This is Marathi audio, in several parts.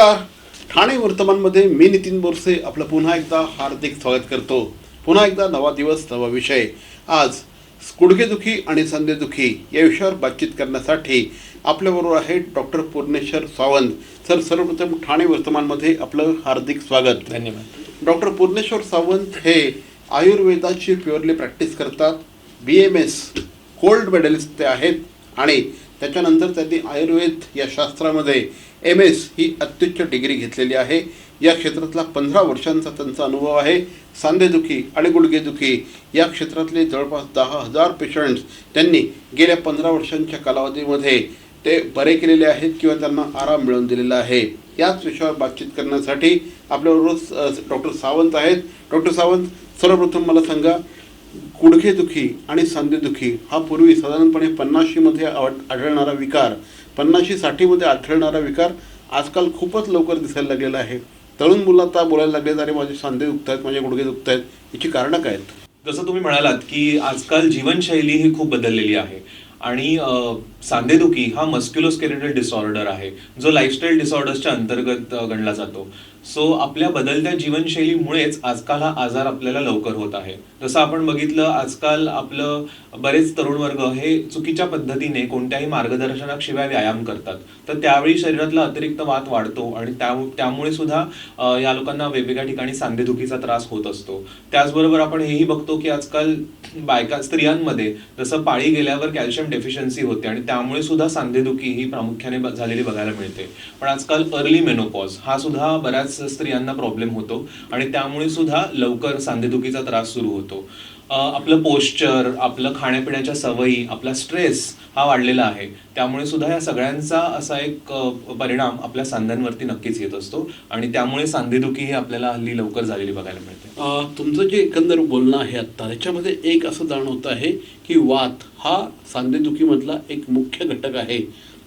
नमस्कार. ठाणे वर्तमानमध्ये मी नितीन बोरसे आपलं पुन्हा एकदा हार्दिक स्वागत करतो. पुन्हा एकदा नवा दिवस नवा विषय. आज गुडघेदुखी आणि संधेदुखी या विषयावर बातचीत करण्यासाठी आपल्याबरोबर आहे डॉक्टर पूर्णेश्वर सावंत. सर सर्वप्रथम ठाणे वर्तमानमध्ये आपलं हार्दिक स्वागत. धन्यवाद. डॉक्टर पूर्णेश्वर सावंत हे आयुर्वेदाची प्युअरली प्रॅक्टिस करतात. B M S gold medalist ते आहेत आणि त्याच्यानंतर त्यांनी आयुर्वेद या शास्त्रामध्ये एम एस ही अत्युच्च डिग्री घेतलेली आहे. या क्षेत्रातला पंधरा वर्षांचा त्यांचा अनुभव आहे. सांधेदुखी आणि गुडघेदुखी या क्षेत्रातले जवळपास दहा हजार पेशंट्स त्यांनी गेल्या पंधरा वर्षांच्या कालावधीमध्ये ते बरे केलेले आहेत किंवा त्यांना आराम मिळवून दिलेला आहे. याच विषयावर बातचीत करण्यासाठी आपल्याबरोबर डॉक्टर सावंत आहेत. डॉक्टर सावंत सर्वप्रथम मला सांगा गुडघेदुखी आणि सांधेदुखी हा पूर्वी साधारणपणे पन्नाशीमध्ये आढळणारा विकार पन्नाशी साठीमध्ये आढळणारा विकार आजकाल खूपच लवकर दिसायला लागलेला आहे. तरुण मुलं आता बोलायला लागले अरे माझे सांधे दुखत आहेत माझे गुडघे दुखत आहेत याची कारणं काय आहेत? जसं तुम्ही म्हणालात की आजकाल जीवनशैली ही खूप बदललेली आहे. आणि सांधेदुखी हा मस्क्युलोस्केलेटल डिसऑर्डर आहे जो लाईफस्टाईल डिसऑर्डर्सच्या अंतर्गत गणला जातो. सो आपल्या बदलत्या जीवनशैलीमुळेच आजकाल हा आजार आपल्याला लवकर होत आहे. जसं आपण बघितलं आजकाल आपलं बरेच तरुण वर्ग हे चुकीच्या पद्धतीने कोणत्याही मार्गदर्शनाशिवाय व्यायाम करतात. तर त्यावेळी शरीरातला अतिरिक्त वात वाढतो आणि त्या त्यामुळे सुद्धा या लोकांना वेगवेगळ्या ठिकाणी सांधेदुखीचा त्रास होत असतो. त्याचबरोबर आपण हेही बघतो की आजकाल बायका स्त्रियांमध्ये जसं पाळी गेल्यावर कॅल्शियम डेफिशियन्सी होते आणि त्यामुळे सुद्धा सांधेदुखी ही प्रामुख्याने झालेली बघायला मिळते. पण आजकाल अर्ली मेनोपॉज हा सुद्धा बऱ्याच स्त्रियांना प्रॉब्लेम होतो आणि त्यामुळे सुद्धा लवकर सांधेदुखीचा त्रास सुरू होतो. आपलं पोश्चर आपलं खाण्यापिण्याच्या सवयी आपला स्ट्रेस हा वाढलेला आहे. त्यामुळे सुद्धा या सगळ्यांचा असा एक परिणाम आपल्या सांध्यांवरती नक्कीच येत असतो. आणि त्यामुळे सांधेदुखी ही आपल्याला हल्ली लवकर झालेली बघायला मिळते. तुमचं जे एकंदर बोलणं आहे आत्ता त्याच्यामध्ये एक असं जाणवत आहे की वात हा सांधेदुखीमधला एक मुख्य घटक आहे.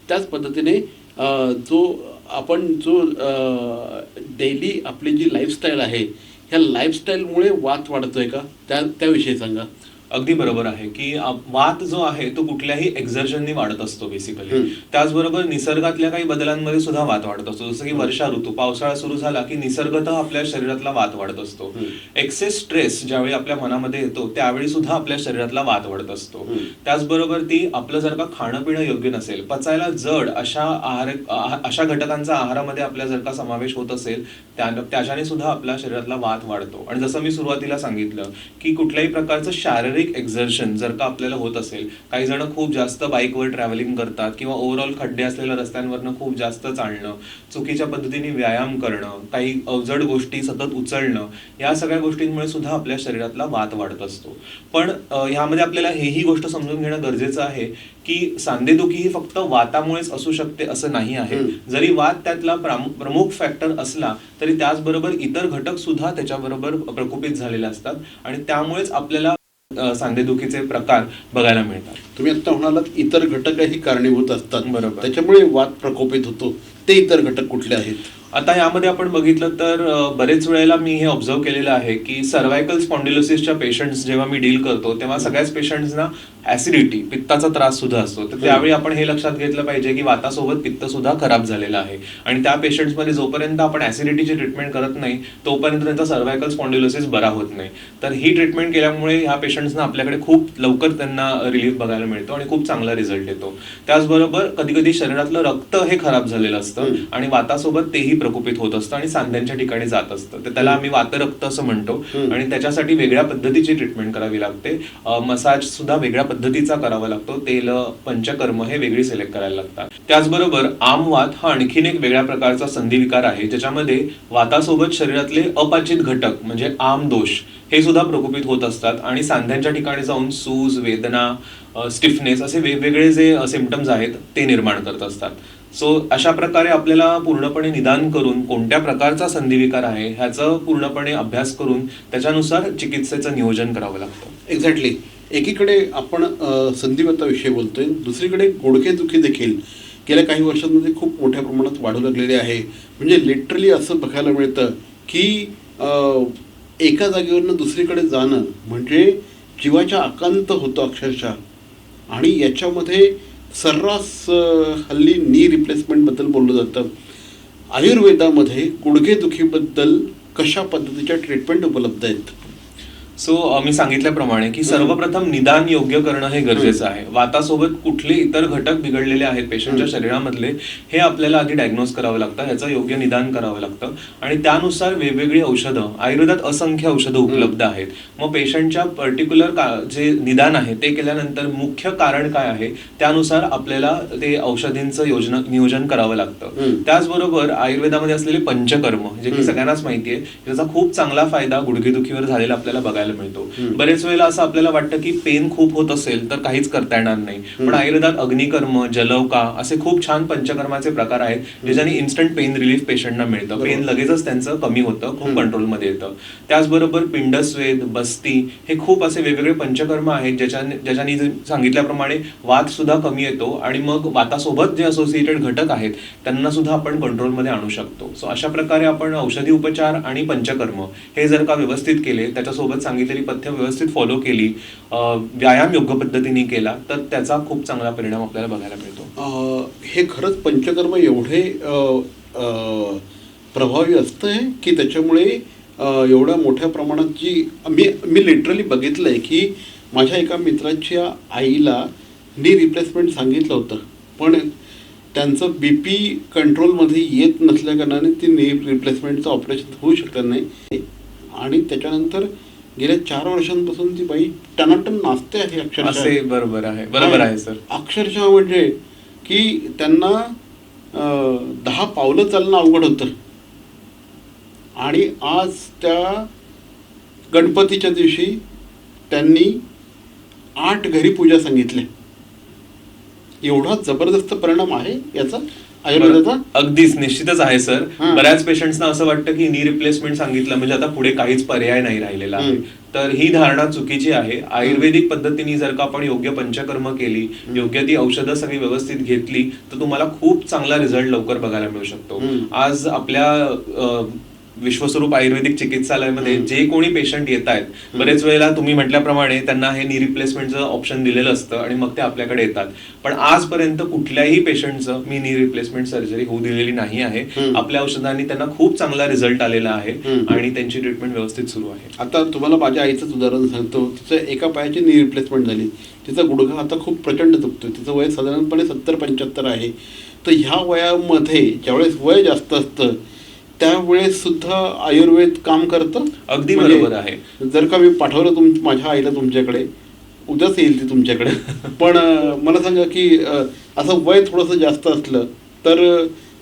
त्याच पद्धतीने जो आपण जो डेली आपली जी लाईफस्टाईल आहे ह्या लाईफस्टाईलमुळे वात वाढतोय का? त्या त्याविषयी सांगा. अगदी बरोबर आहे की वात जो आहे तो कुठल्याही एक्झर्शननी वाढत असतो बेसिकली. त्याचबरोबर निसर्गातल्या काही बदलांमध्ये सुद्धा वात वाढत असतो जसं की वर्षा ऋतू पावसाळा सुरू झाला की निसर्गतः आपल्या शरीरातला वात वाढत असतो. एक्सेस स्ट्रेस ज्यावेळी आपल्या मनामध्ये येतो त्यावेळी सुद्धा आपल्या शरीरातला वात वाढत असतो. त्याचबरोबर ती आपलं जर का खाणं पिणं योग्य नसेल पचायला जड अशा आहार आहा- अशा घटकांचा आहारामध्ये आपल्या जर का समावेश होत असेल त्या त्याच्याने सुद्धा आपल्या शरीरातला वात वाढतो आणि जसं मी सुरुवातीला सांगितलं की कुठल्याही प्रकारचं शारीरिक एक्झर्शन जर का आपल्याला होत असेल काही जण खूप जास्त बाईकवर ट्रॅव्हलिंग करतात किंवा ओव्हरऑल खड्डे असलेल्या रस्त्यांवरनं खूप जास्त चालणं चुकीच्या पद्धतीने व्यायाम करणं काही अवजड गोष्टी सतत उचलणं या सगळ्या गोष्टींमुळे सुद्धा आपल्या शरीरातला वात वाढत असतो पण ह्यामध्ये आपल्याला हेही गोष्ट समजून घेणं गरजेचं आहे की सांधेदुखी ही फक्त वातामुळेच असू शकते असं नाही आहे. जरी वात त्यातला प्रामु- प्रमुख फॅक्टर असला तरी त्याचबरोबर इतर घटक सुद्धा त्याच्याबरोबर प्रकोपित झालेले असतात आणि त्यामुळेच आपल्याला सांधेदुखीचे प्रकार बघायला मिळतात. तुम्ही आता म्हणालात इतर घटकही कारणीभूत असतात. बरोबर. त्याच्यामुळे वात प्रकोपित होतो. ते इतर घटक कुठले आहेत? आता यामध्ये आपण बघितलं तर बरेच वेळेला मी हे ऑब्झर्व केलेलं आहे की सर्वायकल स्पॉन्डिलोसिसच्या पेशंट्स जेव्हा मी डील करतो तेव्हा सगळ्याच पेशंट्सना ऍसिडिटी पित्ताचा त्रास सुद्धा असतो. तर त्यावेळी आपण हे लक्षात घेतलं पाहिजे की वातासोबत पित्त सुद्धा खराब झालेलं आहे. आणि त्या पेशंट्समध्ये जोपर्यंत आपण ऍसिडिटीची ट्रीटमेंट करत नाही तोपर्यंत त्यांचा सर्वायकल स्पॉन्डिलोसिस बरा होत नाही. तर ही ट्रीटमेंट केल्यामुळे ह्या पेशंट्सना आपल्याकडे खूप लवकर त्यांना रिलीफ बघायला मिळतो आणि खूप चांगला रिझल्ट येतो. त्याचबरोबर कधी कधी शरीरातलं रक्त हे खराब झालेलं असतं. आणि वातासोबत तेही प्रकोपित होत असतं आणि सांध्यांच्या ठिकाणी जात असतं. तर त्याला आम्ही वातरक्त असं म्हणतो. आणि त्याच्यासाठी वेगळ्या पद्धतीची ट्रीटमेंट करावी लागते. मसाज सुद्धा वेगळ्या पद्धतीचा करावा लागतो. तेल पंचकर्म हे वेगळी सिलेक्ट करायला लागतात. त्याचबरोबर आमवात हा आणखीन एक वेगळ्या प्रकारचा संधिविकार आहे ज्याच्यामध्ये वातासोबत शरीरातले अपाचित घटक म्हणजे आम दोष हे सुद्धा प्रकोपित होत असतात. आणि सांध्यांच्या ठिकाणी जाऊन सूज वेदना स्टिफनेस असे वेगवेगळे जे सिमटम्स आहेत ते निर्माण करत असतात. सो अशा प्रकारे आपल्याला पूर्णपणे निदान करून कोणत्या प्रकारचा संधिविकार आहे ह्याचं पूर्णपणे अभ्यास करून त्याच्यानुसार चिकित्सेचं नियोजन करावं लागतं. एक्झॅक्टली एकीकडे आपण अ, संधिवाताविषयी बोलतोय दुसरीकडे गुडघेदुखी देखील गेल्या काही वर्षांमध्ये खूप मोठ्या प्रमाणात वाढू लागलेली आहे. म्हणजे लिटरली असं बघायला मिळतं की एका जागेवरनं दुसरीकडे जाणं म्हणजे जीवाच्या आकांत होतं अक्षरशः. आणि याच्यामध्ये सर्रास हल्ली नी रिप्लेसमेंटबद्दल बोललं जातं. आयुर्वेदामध्ये गुडघेदुखीबद्दल कशा पद्धतीच्या ट्रीटमेंट उपलब्ध आहेत? सो मी सांगितल्याप्रमाणे की सर्वप्रथम निदान योग्य करणं हे गरजेचं आहे. वातासोबत कुठले इतर घटक बिघडलेले आहेत पेशंटच्या शरीरामधले हे आपल्याला आधी डायग्नोज करावं लागतं ह्याचं योग्य निदान करावं लागतं. आणि त्यानुसार वेगवेगळी औषधं आयुर्वेदात असंख्य औषधं उपलब्ध आहेत. मग पेशंटच्या पर्टिक्युलर जे निदान आहे ते केल्यानंतर मुख्य कारण काय आहे त्यानुसार आपल्याला ते औषधींचं योजना नियोजन करावं लागतं. त्याचबरोबर आयुर्वेदामध्ये असलेले पंचकर्म जे की सगळ्यांनाच माहिती आहे त्याचा खूप चांगला फायदा गुडघेदुखीवर झालेला आपल्याला बघायला मिळतो. बरेच वेळेला असं आपल्याला वाटतं की पेन खूप होत असेल तर काहीच करता येणार नाही. पण आयुर्वेदात अग्निकर्म जलवका असे खूप छान पंचकर्माचे प्रकार आहेत ज्याच्याने इन्स्टंट पेन रिलीफ पेशंटना मिळतं. पेन लगेचच त्यांचं कमी होतं खूप कंट्रोलमध्ये येतं. त्याचबरोबर पिंडस्वेद बस्ती हे खूप असे वेगवेगळे पंचकर्म आहेत ज्याच्याने ज्याच्याने सांगितल्याप्रमाणे वात सुद्धा कमी येतो आणि मग वातासोबत जे असोसिएटेड घटक आहेत त्यांना सुद्धा आपण कंट्रोलमध्ये आणू शकतो. सो अशा प्रकारे आपण औषधी उपचार आणि पंचकर्म हे जर का व्यवस्थित केले त्याच्यासोबत सांगितलेली पथ्य व्यवस्थित फॉलो केली. व्यायाम योग्य पद्धतीने केला तर त्याचा खूप चांगला परिणाम आपल्याला बघायला मिळतो. हे खरंच पंचकर्म एवढे प्रभावी असतं की त्याच्यामुळे एवढ्या मोठ्या प्रमाणात जी मी मी लिटरली बघितलं आहे की माझ्या एका मित्राच्या आईला नी रिप्लेसमेंट सांगितलं होतं. पण त्यांचं बी पी कंट्रोलमध्ये येत नसल्याकारणाने ती नी रिप्लेसमेंटचं ऑपरेशन होऊ शकत नाही. आणि त्याच्यानंतर गेल्या चार वर्षांपासून ती बाई टनाटन नाचते आहे अक्षरशः. असे बरोबर आहे बरोबर आहे सर. अक्षरशः म्हणजे की त्यांना अं, दहा पावलं चालणं अवघड होतं. आणि आज त्या गणपतीच्या दिवशी त्यांनी आठ घरी पूजा सांगितल्या. एवढा जबरदस्त परिणाम आहे याचा आयुर्वेदाचा अगदीच निश्चितच आहे सर. बऱ्याच पेशंट्सना असं वाटतं की नी रिप्लेसमेंट सांगितलं म्हणजे आता पुढे काहीच पर्याय नाही राहिलेला आहे. तर ही धारणा चुकीची आहे. आयुर्वेदिक पद्धतीने जर का आपण योग्य पंचकर्म केली योग्य ती औषधं सगळी व्यवस्थित घेतली तर तुम्हाला खूप चांगला रिझल्ट लवकर बघायला मिळू शकतो. आज आपल्या विश्वस्वरूप आयुर्वेदिक चिकित्सालयामध्ये जे कोणी पेशंट येत आहेत बरेच वेळेला तुम्ही म्हटल्याप्रमाणे त्यांना हे नी रिप्लेसमेंटचं ऑप्शन दिलेलं असतं आणि मग ते आपल्याकडे येतात. पण आजपर्यंत कुठल्याही पेशंटचं मी नी रिप्लेसमेंट सर्जरी होऊ दिलेली नाही आहे. आपल्या औषधांनी त्यांना खूप चांगला रिझल्ट आलेला आहे. आणि त्यांची ट्रीटमेंट व्यवस्थित सुरू आहे. आता तुम्हाला माझ्या आईचंच उदाहरण सांगतो. तिचं एका पायाची नी रिप्लेसमेंट झाली. तिचा गुडघा आता खूप प्रचंड दुखतोय. तिचं वय साधारणपणे सत्तर पंच्याहत्तर आहे. तर ह्या वयामध्ये ज्यावेळेस वय जास्त असतं त्यावेळेस सुद्धा आयुर्वेद काम करतं. अगदी म्हणजे बरोबर आहे. जर का मी पाठवलं तुम माझ्या आईला तुमच्याकडे उद्याच येईल ती तुमच्याकडे. पण मला सांगा की असं वय थोडंसं जास्त असलं तर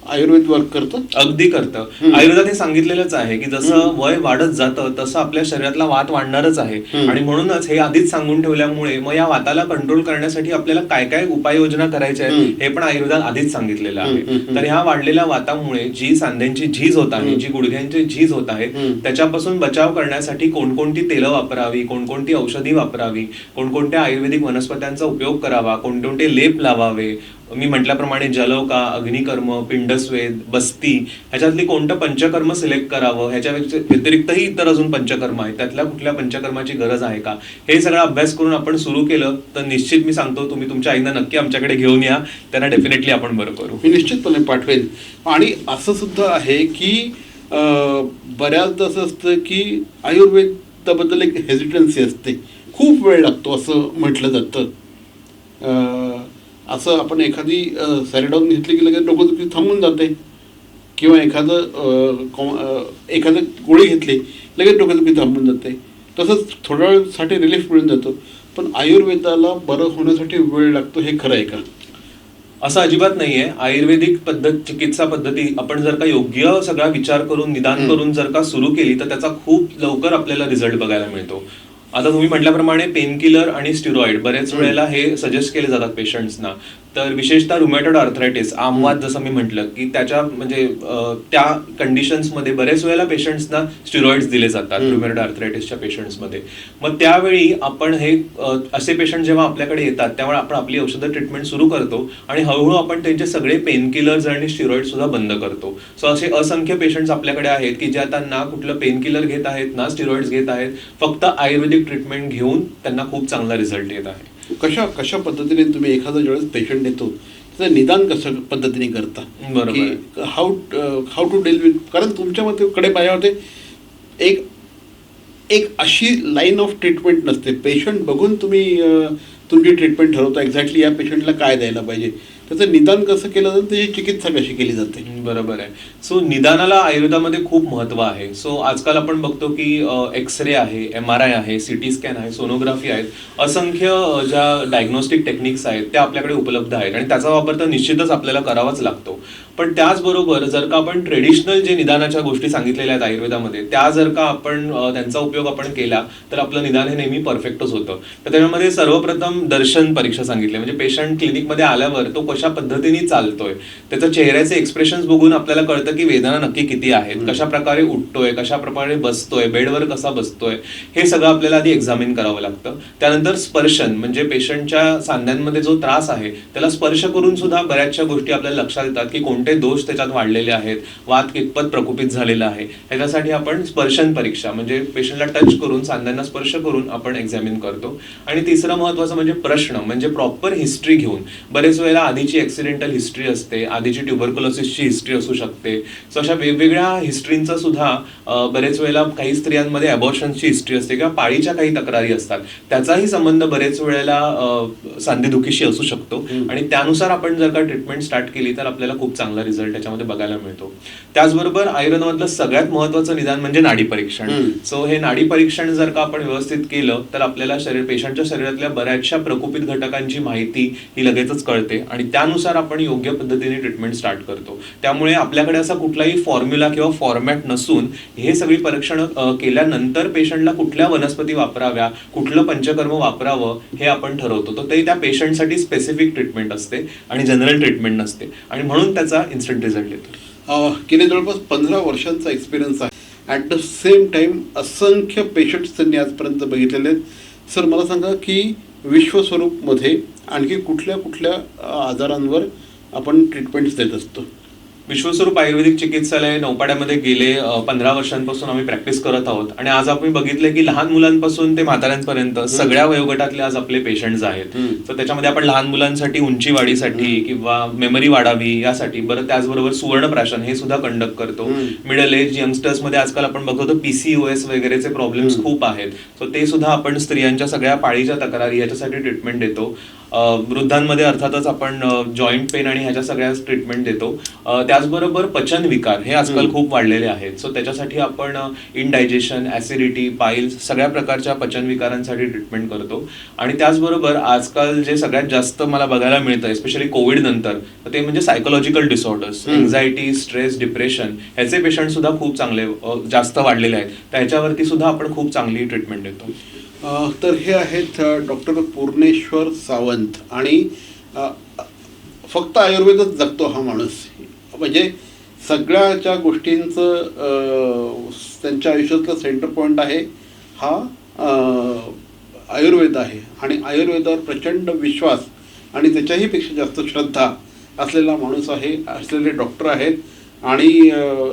आयुर्वेद वर्क करतं अगदी करतं. आयुर्वेदात हे सांगितलेलंच आहे की जसं वय वाढत जातं तसं आपल्या शरीरातला वात वाढणारच आहे. आणि म्हणूनच हे आधीच सांगून ठेवल्यामुळे मग या वाताला कंट्रोल करण्यासाठी आपल्याला काय काय उपाययोजना करायच्या आहेत. हे पण आयुर्वेदात आधीच सांगितलेलं आहे. तर ह्या वाढलेल्या वातामुळे जी सांध्यांची झीज होत आहे. जी गुडघ्यांची झीज होत आहे. त्याच्यापासून बचाव करण्यासाठी कोणकोणती तेलं वापरावी कोणकोणती औषधी वापरावी कोणकोणत्या आयुर्वेदिक वनस्पत्यांचा उपयोग करावा कोणकोणते लेप लावावे मी म्हटल्याप्रमाणे जलौका अग्निकर्म पिंडस्वेद बस्ती ह्याच्यातली कोणतं पंचकर्म सिलेक्ट करावं ह्याच्या व्यतिरिक्तही इतर अजून पंचकर्म आहेत. त्यातल्या कुठल्या पंचकर्माची गरज आहे का? हे सगळा अभ्यास करून आपण सुरू केलं तर निश्चित मी सांगतो तुम्ही तुमच्या आईना नक्की आमच्याकडे घेऊन या. त्यांना डेफिनेटली आपण बरं करू. मी निश्चितपणे पाठवेन. आणि असं सुद्धा आहे की बऱ्याचदा असं असतं की आयुर्वेदाबद्दल एक हेजिटन्सी असते. खूप वेळ लागतो असं म्हटलं जातं. असं आपण एखादी सॅरेडॉन घेतली की लगेच डोकंदुखी थांबून जाते. किंवा एखादं कॉ- एखादं गोळी घेतली लगेच डोकंदुखी थांबून जाते. तसंच थोड्या वेळसाठी रिलीफ मिळून जातो. पण आयुर्वेदाला बरं होण्यासाठी वेळ लागतो हे खरं आहे का? असं अजिबात नाहीये. आयुर्वेदिक पद्धत चिकित्सा पद्धती आपण जर का योग्य सगळा विचार करून निदान. करून जर का सुरू केली तर त्याचा खूप लवकर आपल्याला रिझल्ट बघायला मिळतो. आता तुम्ही म्हटल्याप्रमाणे पेनकिलर आणि स्टिरॉइड बरेच वेळेला हे सजेस्ट केले जातात पेशंट्सना तर विशेषतः रुमॅटॉइड आर्थरायटिस आमवाद जसं मी म्हटलं की त्याच्या म्हणजे त्या कंडिशन्समध्ये बरेच वेळेला पेशंट्सना स्टिरॉइड्स दिले जातात हम्म. रुमॅटॉइड आर्थरायटिसच्या पेशंट्समध्ये मग त्यावेळी आपण हे असे पेशंट जेव्हा आपल्याकडे येतात त्यावेळी आपण आपली औषधं ट्रीटमेंट सुरू करतो आणि हळूहळू आपण त्यांचे सगळे पेन किलर्स आणि स्टिरॉइड सुद्धा बंद करतो. सो असे असंख्य पेशंट्स आपल्याकडे आहेत की जे आता ना कुठलं पेन किलर घेत आहेत ना स्टिरॉइड्स घेत आहेत फक्त आयुर्वेदिक ट्रीटमेंट घेऊन त्यांना खूप चांगला रिझल्ट येत आहे. कशा कशा पद्धतीने तुम्ही एखादा ज्यावेळेस पेशंट येतो त्याचं निदान कसं पद्धतीने करता? बरोबर. की how how to deal with कारण तुमच्या मते कडे पाहिजे होते एक एक अशी लाईन ऑफ ट्रीटमेंट नसते. पेशंट बघून तुम्ही तुमची ट्रीटमेंट ठरवता. एक्झॅक्टली या पेशंटला काय द्यायला पाहिजे? त्याचं निदान कसं केलं जातं त्याची चिकित्सा कशी केली जाते? बरोबर आहे. सो निदानाला आयुर्वेदामध्ये खूप महत्त्व आहे. सो आजकाल आपण बघतो की एक्सरे आहे एम आर आय आहे सिटी स्कॅन आहे सोनोग्राफी आहेत. असंख्य ज्या डायग्नोस्टिक टेक्निक्स आहेत त्या आपल्याकडे उपलब्ध आहेत. आणि त्याचा वापर तर निश्चितच आपल्याला करावाच लागतो. पण त्याचबरोबर जर का आपण ट्रेडिशनल जे निदानाच्या गोष्टी सांगितलेल्या आहेत आयुर्वेदामध्ये त्या जर का आपण त्यांचा उपयोग आपण केला तर आपलं निदान हे नेहमी परफेक्टच होतं. तर त्याच्यामध्ये सर्वप्रथम दर्शन परीक्षा सांगितली. म्हणजे पेशंट क्लिनिकमध्ये आल्यावर तो कशा पद्धतीने चालतोय त्याचं चेहऱ्याचे एक्सप्रेशन्स बघून आपल्याला कळतं की वेदना नक्की किती आहेत कशा प्रकारे उठतोय कशा प्रकारे बसतोय बेडवर कसा बसतोय हे सगळं आपल्याला आधी एक्झामिन करावं लागतं. त्यानंतर स्पर्शन म्हणजे पेशंटच्या सांध्यांमध्ये जो त्रास आहे त्याला स्पर्श करून सुद्धा बऱ्याचशा गोष्टी आपल्याला लक्षात येतात की कोणते दोष त्याच्यात वाढलेले आहेत वात कितपत प्रकोपित झालेला आहे ह्याच्यासाठी आपण स्पर्शन परीक्षा म्हणजे पेशंटला टच करून सांध्यांना स्पर्श करून आपण एक्झामिन करतो. आणि तिसरं महत्वाचं म्हणजे प्रश्न म्हणजे प्रॉपर हिस्ट्री घेऊन. बरेच वेळेला आधीची ऍक्सिडेंटल हिस्ट्री असते आधीची ट्युबरकुलोसिसची हिस्ट्री असू शकते. सो अशा वेगवेगळ्या हिस्ट्रींचा सुद्धा बरेच वेळेला काही स्त्रियांमध्ये अबॉर्शनची हिस्ट्री असते किंवा पाळीच्या काही तक्रारी असतात. त्याचाही संबंध बरेच वेळेला सांधेदुखीशी असू शकतो. आणि त्यानुसार आपण जर का ट्रीटमेंट स्टार्ट केली तर आपल्याला खूप चांगला रिझल्ट त्याच्यामध्ये बघायला मिळतो. त्याचबरोबर आयुर्वेदामधलं सगळ्यात महत्वाचं निदान म्हणजे नाडी परीक्षण. सो हे नाडी परीक्षण जर का आपण व्यवस्थित केलं तर आपल्याला शरीर पेशंटच्या शरीरातल्या बऱ्याचशा प्रकोपित घटकांची माहिती ही लगेचच कळते आणि त्यानुसार आपण योग्य पद्धतीने ट्रीटमेंट स्टार्ट करतो. त्यामुळे आपल्याकडे असा कुठलाही फॉर्म्युला किंवा फॉर्मॅट नसून हे सगळी परीक्षण केल्यानंतर पेशंटला कुठल्या वनस्पती वापराव्या कुठलं पंचकर्म वापरावं हे आपण ठरवतो. तर ते त्या पेशंटसाठी स्पेसिफिक ट्रीटमेंट असते आणि जनरल ट्रीटमेंट नसते. आणि म्हणून त्याचा इन्स्टंट रिझल्ट येतो. गेले जवळपास पंधरा वर्षांचा एक्सपिरियन्स आहे. ॲट द सेम टाइम असंख्य पेशंट्स त्यांनी आजपर्यंत बघितलेले आहेत. सर मला सांगा की विश्वस्वरूपमध्ये आणखी कुठल्या कुठल्या आजारांवर आपण ट्रीटमेंट्स देत असतो? विश्वस्वरूप आयुर्वेदिक चिकित्सालय नौपाड्यामध्ये गेले पंधरा वर्षांपासून आम्ही प्रॅक्टिस करत आहोत. आणि आज आपण बघितलं की लहान मुलांपासून ते म्हाताऱ्यांपर्यंत सगळ्या वयोगटातले आज आपले पेशंट्स आहेत. तर त्याच्यामध्ये आपण लहान मुलांसाठी उंची वाढीसाठी किंवा मेमरी वाढावी यासाठी बरं त्याचबरोबर सुवर्णप्राशन हे सुद्धा कंडक्ट करतो. मिडल एज यंगस्टर्समध्ये आजकाल आपण बघतो पीसीओएस वगैरेचे प्रॉब्लेम्स. खूप आहेत. सो ते सुद्धा आपण स्त्रियांच्या सगळ्या पाळीच्या तक्रारी याच्यासाठी ट्रीटमेंट देतो. वृद्धांमध्ये अर्थातच आपण जॉईंट पेन आणि ह्याच्या सगळ्या ट्रीटमेंट देतो. त्याचबरोबर पचन विकार हे आजकाल. खूप वाढलेले आहेत. सो त्याच्यासाठी आपण इनडायजेशन ऍसिडिटी पाईल्स सगळ्या प्रकारच्या पचन विकारांसाठी ट्रीटमेंट करतो. आणि त्याचबरोबर आजकाल जे सगळ्यात जास्त मला बघायला मिळतं एस्पेशली कोविड नंतर तर ते म्हणजे psychological disorders. Anxiety stress depression ह्याचे पेशंट सुद्धा खूप चांगले जास्त वाढलेले आहेत. त्याच्यावरती सुद्धा आपण खूप चांगली ट्रीटमेंट देतो. तर हे आहेत डॉक्टर पूर्णेश्वर सावंत आणि फक्त आयुर्वेदच जगतो हा माणूस. म्हणजे सगळ्याच्या गोष्टींचं त्यांच्या आयुष्यातलं सेंटर पॉईंट आहे हा आयुर्वेद आहे. आणि आयुर्वेदावर प्रचंड विश्वास आणि त्याच्याही पेक्षा जास्त श्रद्धा असलेला माणूस आहे असलेले डॉक्टर आहेत. आणि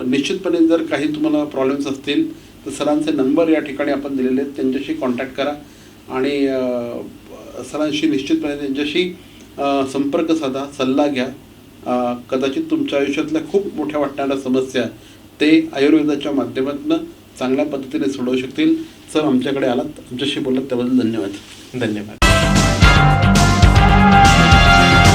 निश्चितपणे जर काही तुम्हाला प्रॉब्लेम्स असतील तर सरांचे नंबर या ठिकाणी आपण दिलेले आहेत. त्यांच्याशी कॉन्टॅक्ट करा आणि सरांशी निश्चितपणे त्यांच्याशी संपर्क साधा सल्ला घ्या. कदाचित तुमच्या आयुष्यातल्या खूप मोठ्या वाटणाऱ्या समस्या ते आयुर्वेदाच्या माध्यमातून चांगल्या पद्धतीने सोडवू शकतील. सर आमच्याकडे आलात. आमच्याशी बोलत त्याबद्दल धन्यवाद. धन्यवाद.